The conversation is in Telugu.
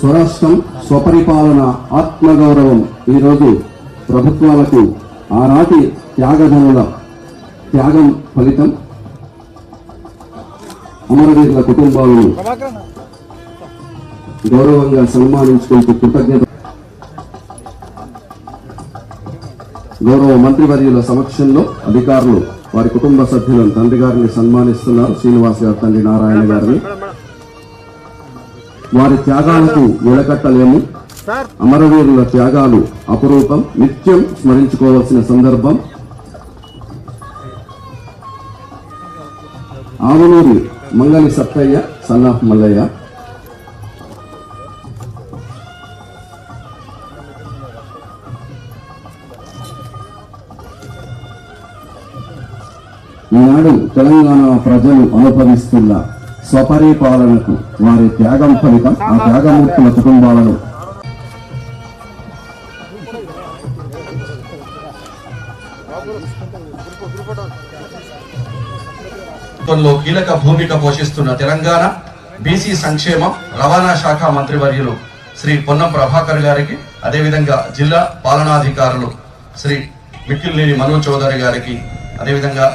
స్వరాష్ట్రం స్వపరిపాలన ఆత్మగౌరవం ఈరోజు ప్రభుత్వాలకు ఆనాటి త్యాగధనుల త్యాగం ఫలితం. అమరవీరుల కుటుంబాలను గౌరవంగా సన్మానించుకుంటూ కృతజ్ఞత గౌరవ మంత్రివర్యుల సమక్షంలో అధికారులు వారి కుటుంబ సభ్యులను తండ్రి గారిని సన్మానిస్తున్నారు శ్రీనివాస్ గారు తండ్రి నారాయణ గారిని. వారి త్యాగాలకు వెలకట్టలేము. అమరవీరుల త్యాగాలు అపురూపం. నిత్యం స్మరించుకోవాల్సిన సందర్భం. Avunuri Mangali Sattaiah son of Mallaiah. ఈనాడు తెలంగాణ ప్రజలు అనుభవిస్తున్న స్వపరిపాలనకు వారి త్యాగం ఫలితం ఆ త్యాగమూర్తుల కుటుంబాలను కీలక భూమిక పోషిస్తున్న తెలంగాణ బీసీ సంక్షేమం రవాణా శాఖ మంత్రివర్యులు శ్రీ పొన్నం ప్రభాకర్ గారికి అదేవిధంగా జిల్లా పాలనాధికారులు శ్రీ మిక్కిలినేని మనోజ్ చౌదరి గారికి అదేవిధంగా